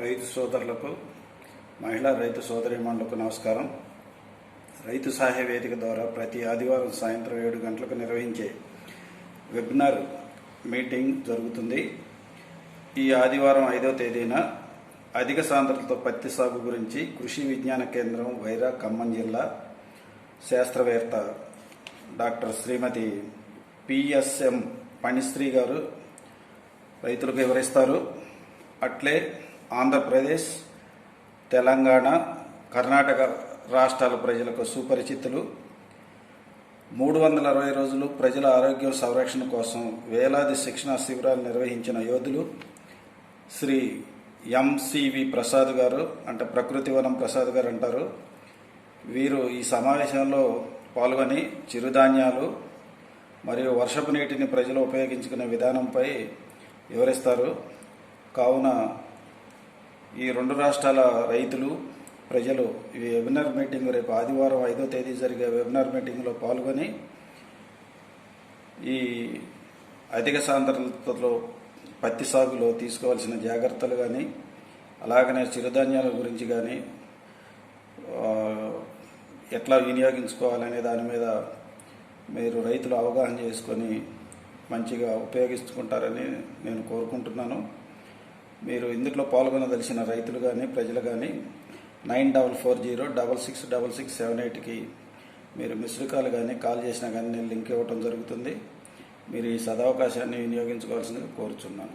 రైతు సోదరులకు మహిళా రైతు సోదరిమణులకు నమస్కారం. రైతు సహాయ వేదిక ద్వారా ప్రతి ఆదివారం సాయంత్రం ఏడు గంటలకు నిర్వహించే వెబినార్ మీటింగ్ జరుగుతుంది. ఈ ఆదివారం ఐదో తేదీన అధిక సాంద్రతతో పత్తి సాగు గురించి కృషి విజ్ఞాన కేంద్రం వైరా ఖమ్మం జిల్లా శాస్త్రవేత్త డాక్టర్ శ్రీమతి పిఎస్ఎం పణిశ్రీ గారు రైతులకు వివరిస్తారు. అట్లే ఆంధ్రప్రదేశ్ తెలంగాణ కర్ణాటక రాష్ట్రాల ప్రజలకు సుపరిచితులు. మూడు వందల అరవై రోజులు ప్రజల ఆరోగ్య సంరక్షణ కోసం వేలాది శిక్షణా శిబిరాలు నిర్వహించిన యోధులు శ్రీ ఎంసివి ప్రసాద్ గారు అంటే ప్రకృతి వనం ప్రసాద్ గారు అంటారు. వీరు ఈ సమావేశంలో పాల్గొని చిరుధాన్యాలు మరియు వర్షపు నీటిని ప్రజలు ఉపయోగించుకునే విధానంపై వివరిస్తారు. కావున ఈ రెండు రాష్ట్రాల రైతులు ప్రజలు ఈ వెబినార్ మీటింగ్ రేపు ఆదివారం ఐదో తేదీ జరిగే వెబినార్ మీటింగ్లో పాల్గొని ఈ అధిక సాంద్రతలో పత్తి సాగులో తీసుకోవాల్సిన జాగ్రత్తలు కానీ అలాగనే చిరుధాన్యాల గురించి కానీ ఎట్లా వినియోగించుకోవాలనే దాని మీద మీరు రైతులు అవగాహన చేసుకొని మంచిగా ఉపయోగించుకుంటారని నేను కోరుకుంటున్నాను. మీరు ఇందులో పాల్గొనదలిసిన రైతులు కానీ ప్రజలు కానీ nine double four zero double six double six seven ఎయిట్కి మీరు మిస్డ్ కాల్ కానీ కాల్ చేసినా కానీ నేను లింక్ ఇవ్వడం జరుగుతుంది. మీరు ఈ సదవకాశాన్ని వినియోగించుకోవాల్సిందిగా కోరుచున్నాను.